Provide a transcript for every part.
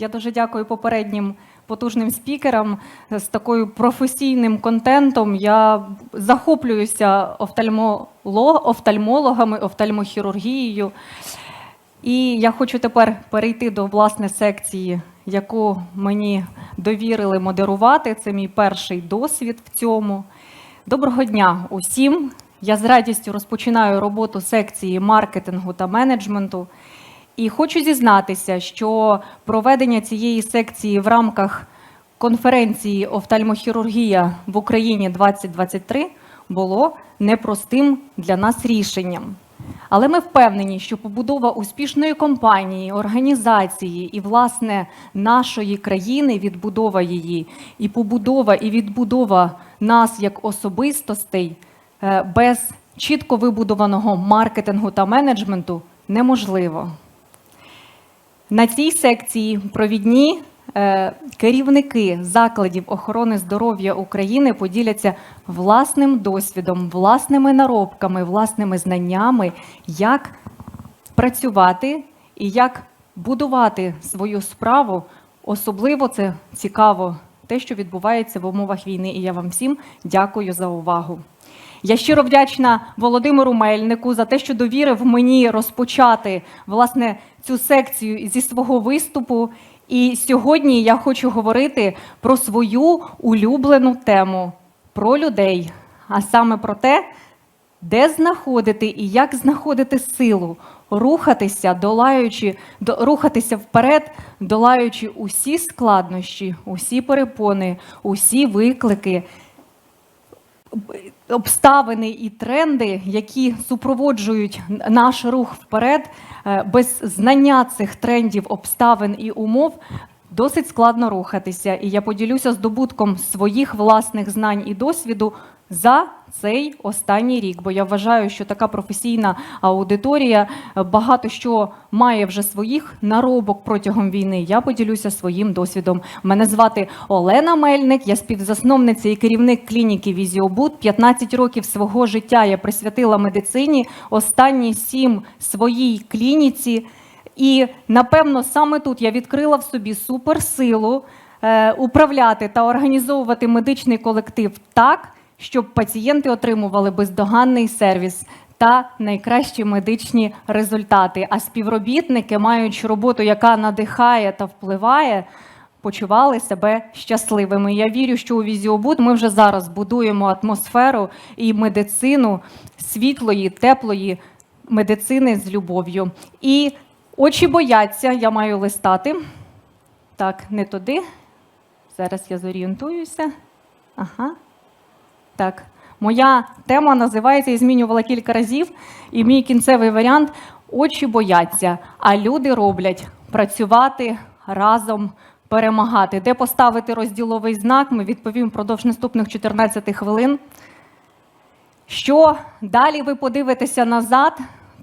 Я дуже дякую попереднім потужним спікерам з такою професійним контентом. Я захоплююся офтальмологами, офтальмохірургією. І я хочу тепер перейти до власне секції, яку мені довірили модерувати. Це мій перший досвід в цьому. Доброго дня усім! Я з радістю розпочинаю роботу секції маркетингу та менеджменту. І хочу зізнатися, що проведення цієї секції в рамках конференції Офтальмохірургія в Україні 2023 було непростим для нас рішенням. Але ми впевнені, що побудова успішної компанії, організації і, власне, нашої країни, відбудова її, і побудова і відбудова нас як особистостей е, без чітко вибудованого маркетингу та менеджменту неможливо. На цій секції провідні е, керівники закладів охорони здоров'я України поділяться власним досвідом, власними наробками, власними знаннями, як працювати і як будувати свою справу. Особливо це цікаво те, що відбувається в умовах війни. І я вам всім дякую за увагу. Я щиро вдячна Володимиру Мельнику за те, що довірив мені розпочати власне цю секцію зі свого виступу. І сьогодні я хочу говорити про свою улюблену тему про людей, а саме про те, де знаходити і як знаходити силу, рухатися, долаючи, до, рухатися вперед, долаючи усі складнощі, усі перепони, усі виклики, обставини і тренди, які супроводжують наш рух вперед, е, без знання цих трендів, обставин і умов. Досить складно рухатися, і я поділюся здобутком своїх власних знань і досвіду за цей останній рік. Бо я вважаю, що така професійна аудиторія е, багато що має вже своїх наробок протягом війни. Я поділюся своїм досвідом. Мене звати Олена Мельник, я співзасновниця і керівник клініки Візіобут. 15 років свого життя я присвятила медицині. Останні сім своїй клініці. І напевно саме тут я відкрила в собі суперсилу е, управляти та організовувати медичний колектив так, щоб пацієнти отримували бездоганний сервіс та найкращі медичні результати. А співробітники, маючи роботу, яка надихає та впливає, почували себе щасливими. Я вірю, що у Візіобуд ми вже зараз будуємо атмосферу і медицину світлої, теплої медицини з любов'ю. І очі бояться, я маю листати. Так, не туди. Зараз я зорієнтуюся. Ага. Так, моя тема називається і змінювала кілька разів, і мій кінцевий варіант очі бояться, а люди роблять працювати разом, перемагати. Де поставити розділовий знак, ми відповім впродовж наступних 14 хвилин. Що далі ви подивитеся назад,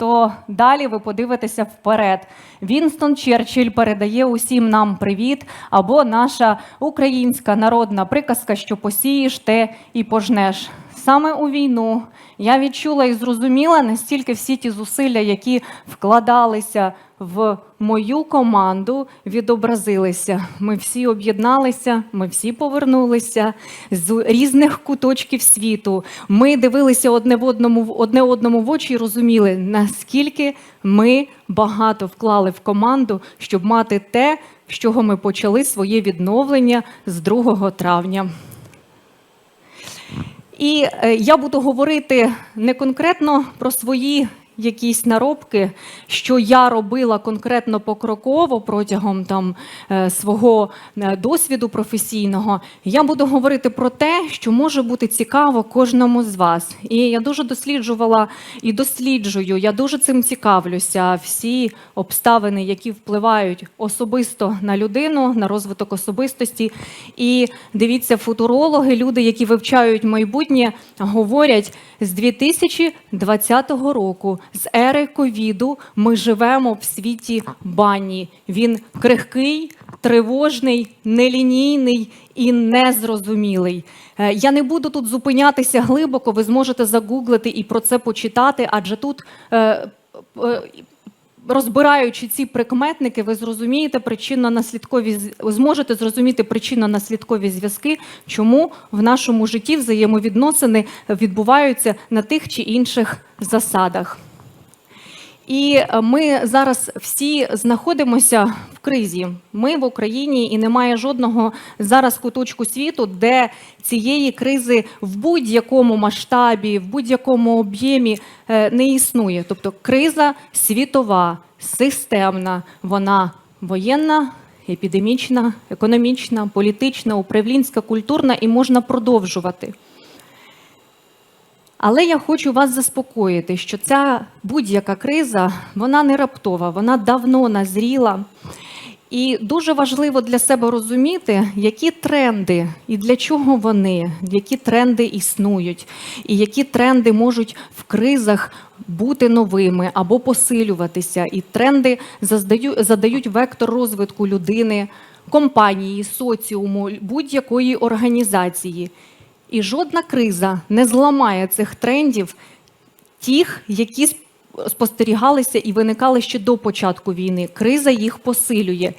то далі ви подивитеся вперед. Вінстон Черчилль передає усім нам привіт, або наша українська народна приказка, що посієш, те і пожнеш. Саме у війну я відчула і зрозуміла настільки всі ті зусилля, які вкладалися в мою команду, відобразилися. Ми всі об'єдналися, ми всі повернулися з різних куточків світу. Ми дивилися одне в одному одне одному в очі і розуміли, наскільки ми багато вклали в команду, щоб мати те, з чого ми почали своє відновлення з 2 травня. І е, я буду говорити не конкретно про свої якісь наробки, що я робила конкретно покроково протягом там е, свого е, досвіду професійного. Я буду говорити про те, що може бути цікаво кожному з вас. І я дуже досліджувала і досліджую. Я дуже цим цікавлюся. Всі обставини, які впливають особисто на людину, на розвиток особистості. І дивіться, футурологи, люди, які вивчають майбутнє, говорять з 2020 року, з ери ковіду, ми живемо в світі бані. Він крихкий, тривожний, нелінійний і незрозумілий. Е, Я не буду тут зупинятися глибоко. Ви зможете загуглити і про це почитати, адже тут. е, е, розбираючи ці прикметники, ви зрозумієте причинно-наслідкові зможете зрозуміти причинно-наслідкові зв'язки, чому в нашому житті взаємовідносини відбуваються на тих чи інших засадах. І е, ми зараз всі знаходимося в кризі. Ми в Україні і немає жодного зараз куточку світу, де цієї кризи в будь-якому масштабі, в будь-якому об'ємі е, не існує. Тобто криза світова, системна, вона воєнна. Епідемічна, економічна, політична, управлінська, культурна і можна продовжувати. Але я хочу вас заспокоїти, що ця будь-яка криза вона не раптова, вона давно назріла. І дуже важливо для себе розуміти, які тренди і для чого вони, які тренди існують, і які тренди можуть в кризах бути новими або посилюватися. І тренди задають вектор розвитку людини, компанії, соціуму, будь-якої організації. І жодна криза не зламає цих трендів, тих, які спостерігалися і виникали ще до початку війни. Криза їх посилює.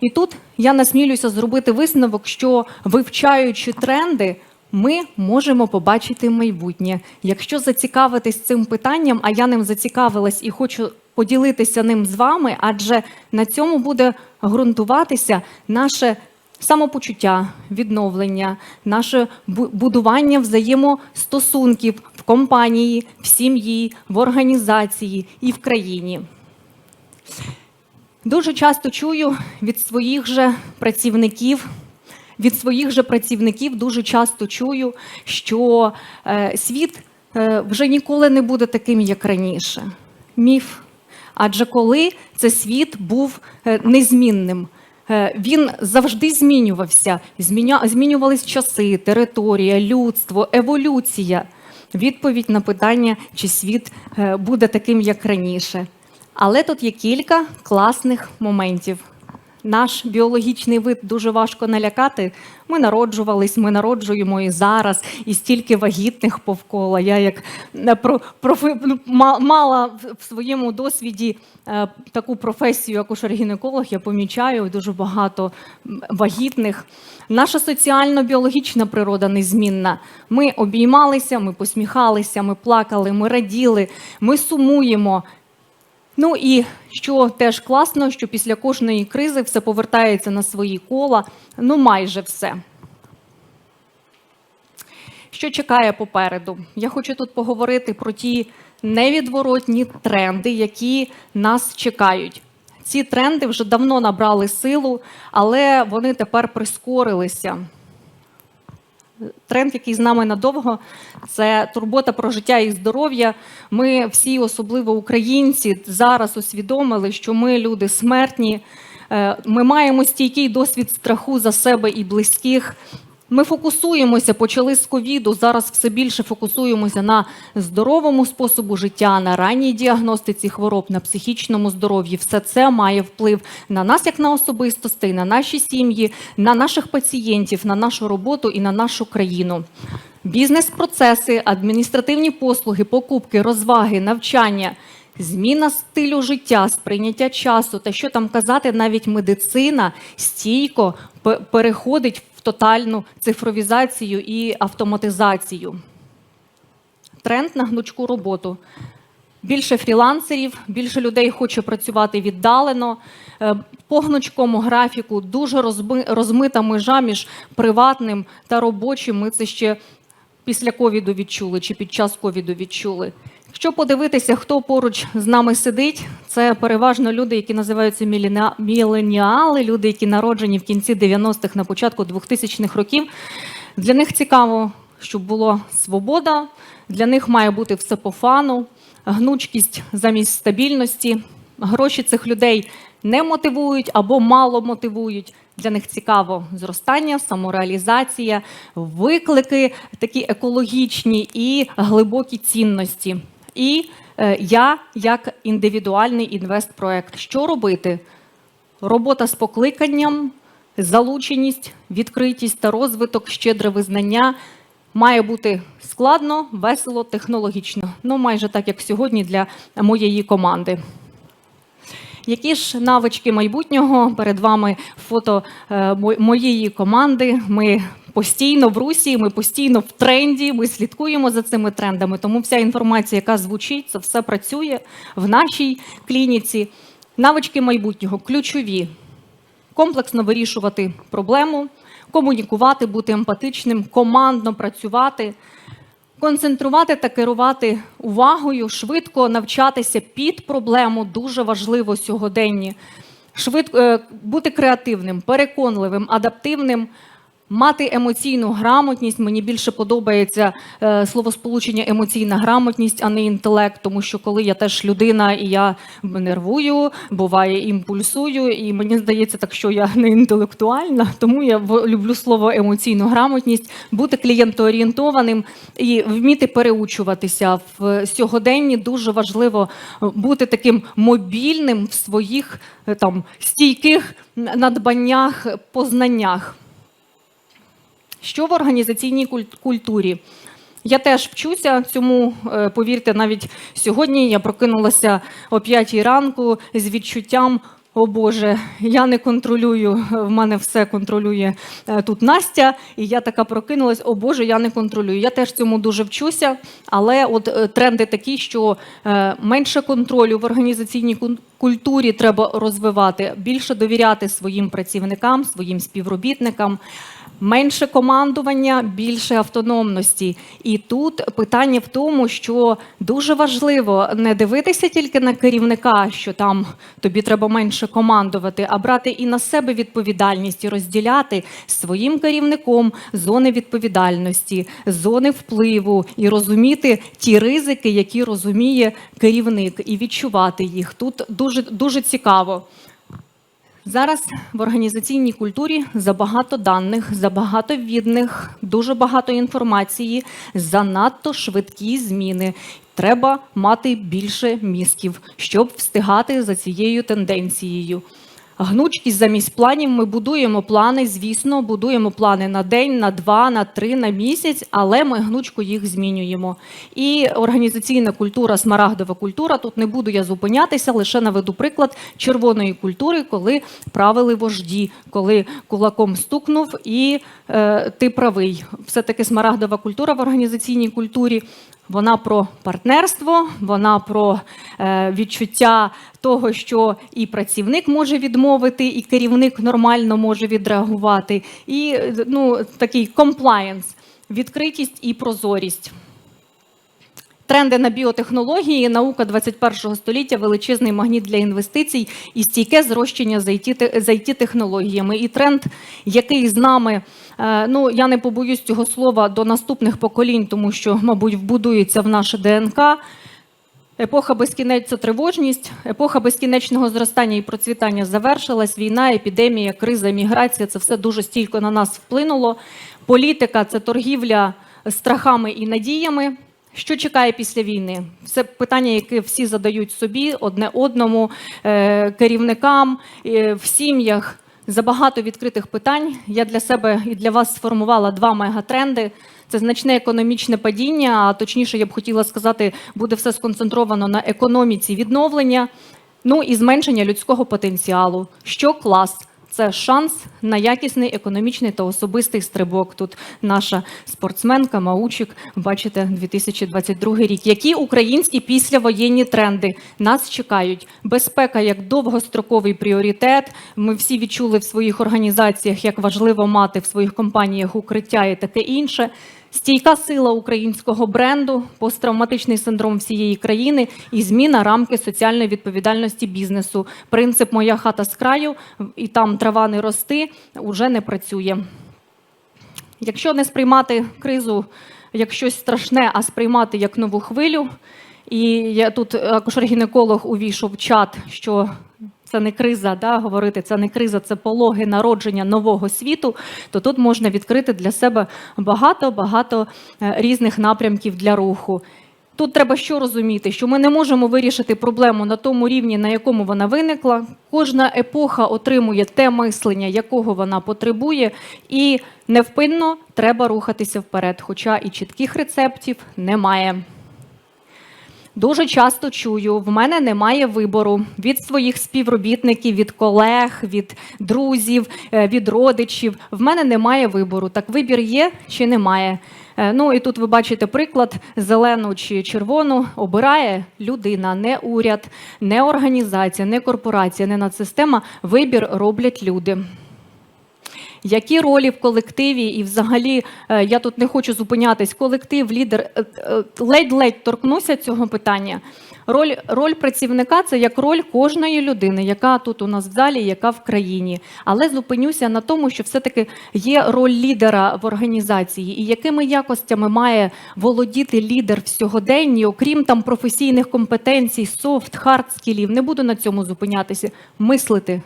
І тут я насмілюся зробити висновок, що вивчаючи тренди, ми можемо побачити майбутнє. Якщо зацікавитись цим питанням, а я ним зацікавилась і хочу поділитися ним з вами, адже на цьому буде ґрунтуватися наше самопочуття, відновлення, наше будування взаємостосунків в компанії, в сім'ї, в організації і в країні. Дуже часто чую від своїх же працівників. Від своїх же працівників дуже часто чую, що е, світ е, вже ніколи не буде таким, як раніше. Міф. Адже коли це світ був е, незмінним, він завжди змінювався. Зміня... Змінювались часи, територія, людство, еволюція. Відповідь на питання, чи світ е, буде таким, як раніше. Але тут є кілька класних моментів. Наш біологічний вид дуже важко налякати. Ми народжувались, ми народжуємо і зараз, і стільки вагітних повкола. Я як е, про, профи, ну, мала в- в своєму досвіді е, таку професію, як акушер-гінеколог, я помічаю дуже багато вагітних. Наша соціально-біологічна природа незмінна. Ми обіймалися, ми посміхалися, ми плакали, ми раділи, ми сумуємо. Ну і що теж класно, що після кожної кризи все повертається на свої кола, ну майже все. Що чекає попереду? Я хочу тут поговорити про ті невідворотні тренди, які нас чекають. Ці тренди вже давно набрали силу, але вони тепер прискорилися. Тренд, який з нами надовго, це турбота про життя і здоров'я. Ми всі, особливо українці, зараз усвідомили, що ми люди смертні. Е, Ми маємо стійкий досвід страху за себе і близьких. Ми фокусуємося, почали з ковіду. Зараз все більше фокусуємося на здоровому способу життя, на ранній діагностиці хвороб, на психічному здоров'ї. Все це має вплив на нас, як на особистостей, на наші сім'ї, на наших пацієнтів, на нашу роботу і на нашу країну. Бізнес-процеси, адміністративні послуги, покупки, розваги, навчання. Зміна стилю життя, сприйняття часу та що там казати, навіть медицина стійко пе- переходить тотальну цифровізацію і автоматизацію. Тренд на гнучку роботу. Більше фрілансерів, більше людей хоче працювати віддалено. Е, По гнучкому графіку дуже розмита межа між приватним та робочим. Ми це ще після ковіду відчули чи під час ковіду відчули. Якщо подивитися, хто поруч з нами сидить, це переважно люди, які називаються міленіали, люди, які народжені в кінці 90-х, на початку 2000-х років. Для них цікаво, щоб була свобода. Для них має бути все по фану, гнучкість замість стабільності. Гроші цих людей не мотивують або мало мотивують. Для них цікаво зростання, самореалізація, виклики такі екологічні і глибокі цінності. І е, я як індивідуальний інвестпроект. Що робити? Робота з покликанням, залученість, відкритість та розвиток, щедре визнання має бути складно, весело, технологічно. Ну, майже так, як сьогодні для моєї команди. Які ж навички майбутнього перед вами фото е, моєї команди? Ми постійно в русі, ми постійно в тренді, ми слідкуємо за цими трендами. Тому вся інформація, яка звучить, це все працює в нашій клініці. Навички майбутнього ключові комплексно вирішувати проблему, комунікувати, бути емпатичним, командно працювати, концентрувати та керувати увагою, швидко навчатися під проблему дуже важливо сьогоденні. Швидко е, бути креативним, переконливим, адаптивним. Мати емоційну грамотність мені більше подобається е, словосполучення емоційна грамотність, а не інтелект, тому що коли я теж людина і я нервую, буває імпульсую, і мені здається, так що я не інтелектуальна, тому я люблю слово емоційну грамотність, бути клієнтоорієнтованим і вміти переучуватися в сьогоденні. Дуже важливо бути таким мобільним в своїх е, там стійких надбаннях, познаннях. Що в організаційній куль- культурі? Я теж вчуся цьому, е, повірте, навіть сьогодні я прокинулася о 5 ранку з відчуттям. О Боже, я не контролюю. В мене все контролює е, тут Настя, і я така прокинулась. О Боже, я не контролюю. Я теж цьому дуже вчуся. Але от е, тренди такі, що менше контролю в організаційній культурі треба розвивати, більше довіряти своїм працівникам, своїм співробітникам. Менше командування, більше автономності. І тут питання в тому, що дуже важливо не дивитися тільки на керівника, що там тобі треба менше командувати, а брати і на себе відповідальність і розділяти своїм керівником зони відповідальності, зони впливу і розуміти ті ризики, які розуміє керівник, і відчувати їх. Тут дуже дуже цікаво. Зараз в організаційній культурі забагато даних, забагато відних, дуже багато інформації, занадто швидкі зміни. Треба мати більше мізків, щоб встигати за цією тенденцією. Гнучкість замість планів ми будуємо плани, звісно, будуємо плани на день, на два, на три, на місяць, але ми гнучко їх змінюємо. І організаційна культура, смарагдова культура. Тут не буду я зупинятися, лише наведу приклад червоної культури, коли правили вожді, коли кулаком стукнув, і е, ти правий. Все таки смарагдова культура в організаційній культурі. Вона про партнерство, вона про е, відчуття того, що і працівник може відмовити, і керівник нормально може відреагувати, і ну, такий комплаєнс, відкритість і прозорість. Тренди на біотехнології, наука 21-го століття, величезний магніт для інвестицій і стійке зрощення за IT, за IT-технологіями. І тренд, який з нами, е, ну я не побоюсь цього слова до наступних поколінь, тому що, мабуть, вбудується в наше ДНК. Епоха безкінечна тривожність, епоха безкінечного зростання і процвітання завершилась. Війна, епідемія, криза, міграція це все дуже стільки на нас вплинуло. Політика це торгівля страхами і надіями. Що чекає після війни? Це питання, яке всі задають собі одне одному, е, керівникам е, в сім'ях. Забагато відкритих питань. Я для себе і для вас сформувала два мегатренди. Це значне економічне падіння, а точніше, я б хотіла сказати, буде все сконцентровано на економіці відновлення, ну і зменшення людського потенціалу. Що клас? Це шанс на якісний економічний та особистий стрибок. Тут наша спортсменка Маучик, бачите, 2022 рік. Які українські післявоєнні тренди нас чекають? Безпека як довгостроковий пріоритет. Ми всі відчули в своїх організаціях, як важливо мати в своїх компаніях укриття і таке інше. Стійка сила українського бренду, посттравматичний синдром всієї країни і зміна рамки соціальної відповідальності бізнесу. Принцип Моя хата з краю і там трава не рости уже не працює. Якщо не сприймати кризу як щось страшне, а сприймати як нову хвилю, і я тут акушер-гінеколог увійшов в чат, що це не криза, да, говорити, це не криза, це пологи народження нового світу, то тут можна відкрити для себе багато-багато е, різних напрямків для руху. Тут треба що розуміти, що ми не можемо вирішити проблему на тому рівні, на якому вона виникла. Кожна епоха отримує те мислення, якого вона потребує, і невпинно треба рухатися вперед, хоча і чітких рецептів немає. Дуже часто чую, в мене немає вибору від своїх співробітників, від колег, від друзів, е, від родичів. В мене немає вибору. Так вибір є чи немає? Е, Ну і тут ви бачите приклад: зелену чи червону обирає людина, не уряд, не організація, не корпорація, не нацсистема. Вибір роблять люди. Які ролі в колективі, і взагалі е, я тут не хочу зупинятись. Колектив, лідер е, е, ледь-ледь торкнуся цього питання. Роль, роль працівника це як роль кожної людини, яка тут у нас в залі, яка в країні. Але зупинюся на тому, що все-таки є роль лідера в організації, і якими якостями має володіти лідер в сьогоденні, окрім там професійних компетенцій, софт, хард скілів. Не буду на цьому зупинятися. Мислити.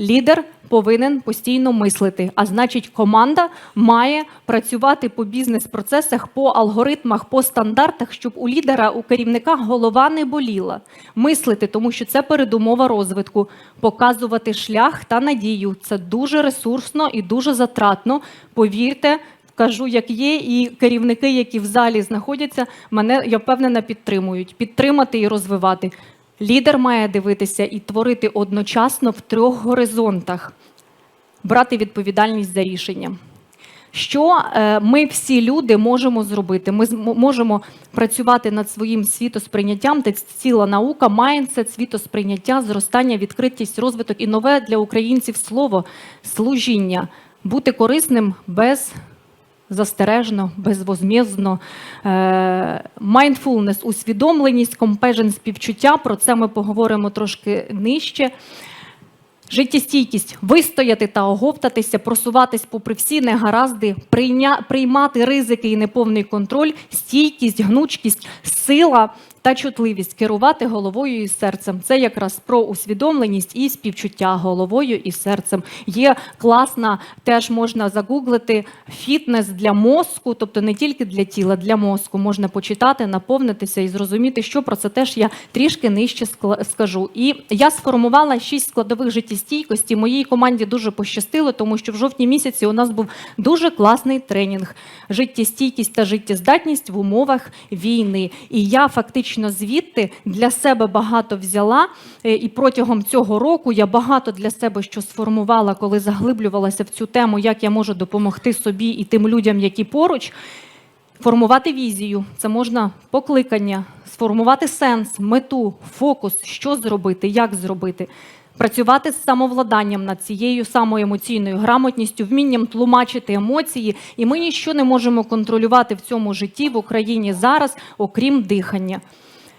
Лідер повинен постійно мислити, а значить, команда має працювати по бізнес-процесах, по алгоритмах, по стандартах, щоб у лідера, у керівника голова не боліла. Мислити, тому що це передумова розвитку, показувати шлях та надію. Це дуже ресурсно і дуже затратно. Повірте. Кажу, як є, і керівники, які в залі знаходяться, мене я впевнена підтримують. Підтримати і розвивати. Лідер має дивитися і творити одночасно в трьох горизонтах, брати відповідальність за рішення. Що е, ми всі люди можемо зробити? Ми можемо працювати над своїм світосприйняттям. Це ціла наука, майндсет, світосприйняття, зростання, відкритість, розвиток і нове для українців слово служіння, бути корисним без застережно, безвозмєзно. Майндфулнес, усвідомленість, компежен, співчуття. Про це ми поговоримо трошки нижче. Життєстійкість вистояти та оговтатися, просуватись попри всі негаразди, прийня... приймати ризики і неповний контроль, стійкість, гнучкість, сила та чутливість, керувати головою і серцем. Це якраз про усвідомленість і співчуття головою і серцем. Є класна, теж можна загуглити фітнес для мозку, тобто не тільки для тіла, для мозку. Можна почитати, наповнитися і зрозуміти, що про це теж я трішки нижче скажу. І я сформувала шість складових життєстійкості. Моїй команді дуже пощастило, тому що в жовтні місяці у нас був дуже класний тренінг життєстійкість та життєздатність в умовах війни. І я фактично звідти для себе багато взяла. Е, І протягом цього року я багато для себе що сформувала, коли заглиблювалася в цю тему, як я можу допомогти собі і тим людям, які поруч. Формувати візію, це можна покликання, сформувати сенс, мету, фокус, що зробити, як зробити. Працювати з самовладанням над цією самою емоційною грамотністю, вмінням тлумачити емоції, і ми нічого не можемо контролювати в цьому житті в Україні зараз, окрім дихання.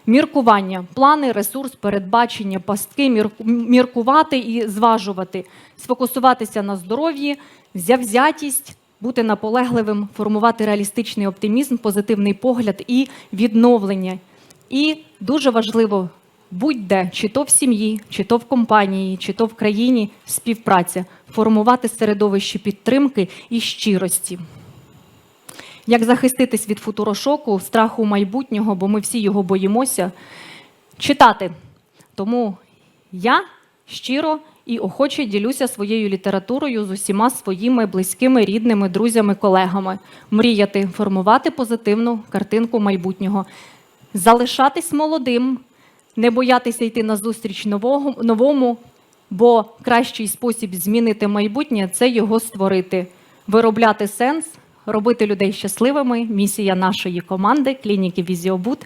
Міркування, плани, ресурс, передбачення, пастки, мірку- міркувати і зважувати, сфокусуватися на здоров'ї, завзятість, бути наполегливим, формувати реалістичний оптимізм, позитивний погляд і відновлення. І дуже важливо будь-де, чи то в сім'ї, чи то в компанії, чи то в країні співпраця, формувати середовище підтримки і щирості. Як захиститись від футурошоку, страху майбутнього, бо ми всі його боїмося, читати. Тому я щиро і охоче ділюся своєю літературою з усіма своїми близькими, рідними, друзями, колегами. Мріяти, формувати позитивну картинку майбутнього, залишатись молодим, не боятися йти на зустріч нового, новому, бо кращий спосіб змінити майбутнє це його створити, виробляти сенс, робити людей щасливими. Місія нашої команди клініки Візіобут.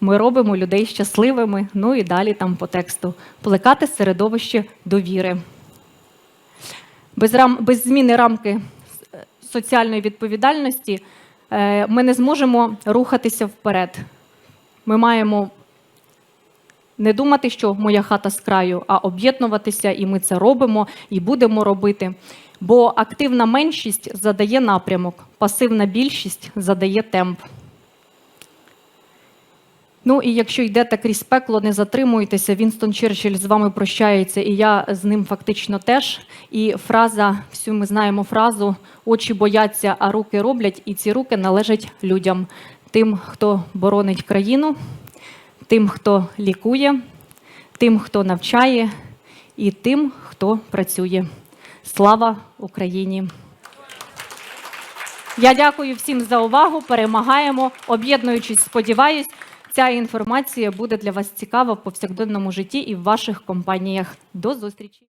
Ми робимо людей щасливими. Ну і далі там по тексту. Плекати середовище довіри. Без, рам, без зміни рамки соціальної відповідальності е, ми не зможемо рухатися вперед. Ми маємо не думати, що моя хата з краю, а об'єднуватися, і ми це робимо і будемо робити. Бо активна меншість задає напрямок, пасивна більшість задає темп. Ну і якщо йдете крізь пекло, не затримуйтеся. Вінстон Черчилль з вами прощається, і я з ним фактично теж. І фраза, всю ми знаємо фразу очі бояться, а руки роблять, і ці руки належать людям, тим, хто боронить країну, тим, хто лікує, тим, хто навчає, і тим, хто працює. Слава Україні! Я дякую всім за увагу. Перемагаємо, об'єднуючись, сподіваюсь. ця інформація буде для вас цікава в повсякденному житті і в ваших компаніях. До зустрічі!